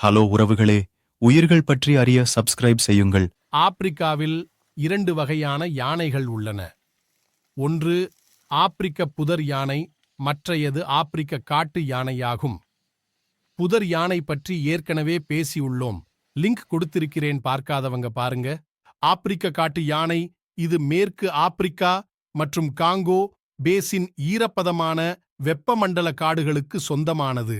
Hello உறவுகளே உயிர்கள் பற்றி அறிய சப்ஸ்கிரைப் செய்யுங்கள். ஆப்பிரிக்காவில் இரண்டு வகையான யானைகள் உள்ளன. ஒன்று ஆப்பிரிக்க புதர் யானை மற்றையது ஆப்பிரிக்க காட்டு யானையாகும். புதர் யானை பற்றி ஏற்கனவே பேசியுள்ளோம். லிங்க் கொடுத்திருக்கிறேன் பார்க்காதவங்க பாருங்க. ஆப்பிரிக்க காட்டு யானை இது மேற்கு ஆப்பிரிக்கா மற்றும் காங்கோ பேசின் ஈரப்பதமான வெப்பமண்டல காடுகளுக்கு சொந்தமானது.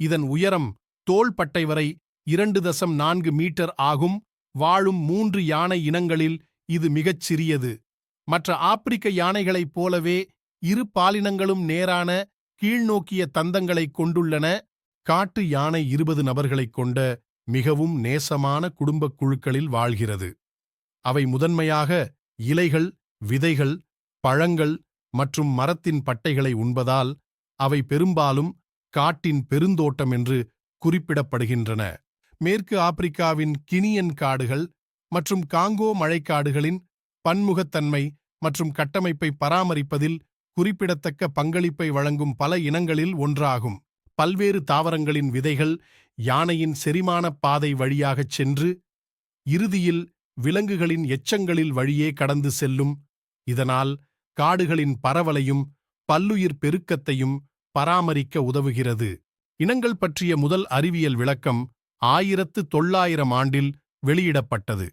இதன் உயரம் தோள்பட்டை வரை இரண்டு தசம் நான்கு மீட்டர் ஆகும் வாழும் மூன்று யானை இனங்களில் இது மிகச் சிறியது. மற்ற ஆப்பிரிக்க யானைகளைப் போலவே இரு பாலினங்களும் நேரான கீழ்நோக்கிய தந்தங்களைக் கொண்டுள்ளன. காட்டு யானை இருபது நபர்களைக் கொண்ட மிகவும் நேசமான குடும்பக் குழுக்களில் வாழ்கிறது. அவை முதன்மையாக இலைகள் விதைகள் பழங்கள் மற்றும் மரத்தின் பட்டைகளை உண்பதால் அவை பெரும்பாலும் காட்டின் பெருந்தோட்டம் என்று குறிப்பிடப்படுகின்றன. மேற்கு ஆப்பிரிக்காவின் கினியன் காடுகள் மற்றும் காங்கோ மழைக்காடுகளின் பன்முகத்தன்மை மற்றும் கட்டமைப்பை பராமரிப்பதில் குறிப்பிடத்தக்க பங்களிப்பை வழங்கும் பல இனங்களில் ஒன்றாகும். பல்வேறு தாவரங்களின் விதைகள் யானையின் செரிமானப் பாதை வழியாகச் சென்று இறுதியில் விலங்குகளின் எச்சங்களில் வழியே கடந்து செல்லும். இதனால் காடுகளின் பரவலையும் பல்லுயிர் பெருக்கத்தையும் பராமரிக்க உதவுகிறது. இனங்கள் பற்றிய முதல் அறிவியல் விளக்கம் ஆயிரத்து தொள்ளாயிரம் ஆண்டில் வெளியிடப்பட்டது.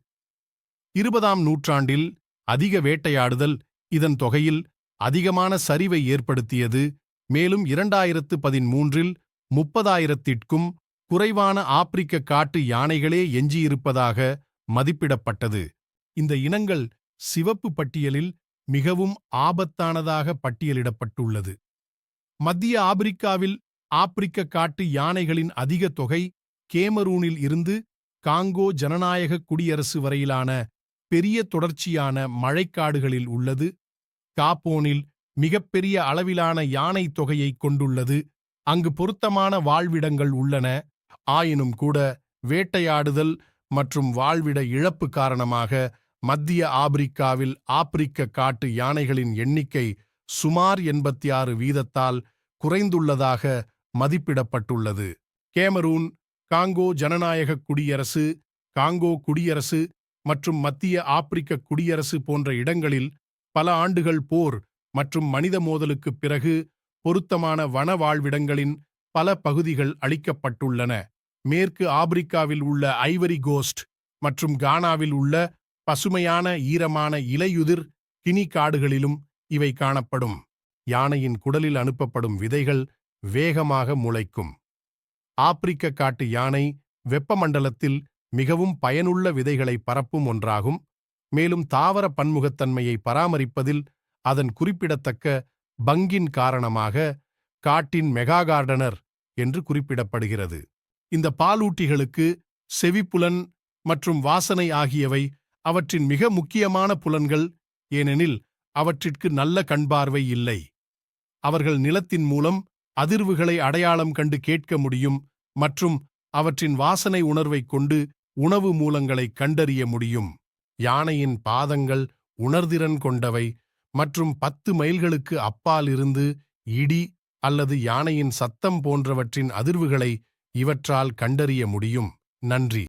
இருபதாம் நூற்றாண்டில் அதிக வேட்டையாடுதல் இதன் தொகையில் அதிகமான சரிவை ஏற்படுத்தியது. மேலும் இரண்டாயிரத்து பதிமூன்றில் முப்பதாயிரத்திற்கும் குறைவான ஆப்பிரிக்க காட்டு யானைகளே எஞ்சியிருப்பதாக மதிப்பிடப்பட்டது. இந்த இனங்கள் சிவப்பு பட்டியலில் மிகவும் ஆபத்தானதாக பட்டியலிடப்பட்டுள்ளது. மத்திய ஆப்பிரிக்காவில் ஆப்பிரிக்க காட்டு யானைகளின் அதிக தொகை கேமரூனில் இருந்து காங்கோ ஜனநாயக குடியரசு வரையிலான பெரிய தொடர்ச்சியான மழைக்காடுகளில் உள்ளது. காப்போனில் மிகப்பெரிய அளவிலான யானை தொகையை கொண்டுள்ளது. அங்கு பொருத்தமான வாழ்விடங்கள் உள்ளன. ஆயினும் கூட வேட்டையாடுதல் மற்றும் வாழ்விட இழப்பு காரணமாக மத்திய ஆப்பிரிக்காவில் ஆப்பிரிக்க காட்டு யானைகளின் எண்ணிக்கை சுமார் எண்பத்தி ஆறு வீதத்தால் குறைந்துள்ளதாக மதிப்பிடப்பட்டுள்ளது. கேமரூன் காங்கோ ஜனநாயக குடியரசு காங்கோ குடியரசு மற்றும் மத்திய ஆப்பிரிக்க குடியரசு போன்ற இடங்களில் பல ஆண்டுகள் போர் மற்றும் மனித மோதலுக்குப் பிறகு பொருத்தமான வன வாழ்விடங்களின் பல பகுதிகள் அளிக்கப்பட்டுள்ளன மேற்கு ஆப்பிரிக்காவில் உள்ள ஐவரி கோஸ்ட் மற்றும் கானாவில் உள்ள பசுமையான ஈரமான இலையுதிர் கினி காடுகளிலும் இவை காணப்படும். யானையின் குடலில் அனுப்பப்படும் விதைகள் வேகமாக முளைக்கும். ஆப்பிரிக்க காட்டு யானை வெப்பமண்டலத்தில் மிகவும் பயனுள்ள விதைகளை பரப்பும் ஒன்றாகும். மேலும் தாவர பன்முகத்தன்மையை பராமரிப்பதில் அதன் குறிப்பிடத்தக்க பங்கின் காரணமாக காட்டின் மெகா கார்டனர் என்று குறிப்பிடப்படுகிறது. இந்த பாலூட்டிகளுக்கு செவிப்புலன் மற்றும் வாசனை ஆகியவை அவற்றின் மிக முக்கியமான புலன்கள் ஏனெனில் அவற்றிற்கு நல்ல கண்பார்வை இல்லை. அவர்கள் நிலத்தின் மூலம் அதிர்வுகளை அடையாளம் கண்டு கேட்க முடியும் மற்றும் அவற்றின் வாசனை உணர்வைக் கொண்டு உணவு மூலங்களை கண்டறிய முடியும். யானையின் பாதங்கள் உணர்திறன் கொண்டவை மற்றும் பத்து மைல்களுக்கு அப்பால் இருந்து இடி அல்லது யானையின் சத்தம் போன்றவற்றின் அதிர்வுகளை இவற்றால் கண்டறிய முடியும். நன்றி.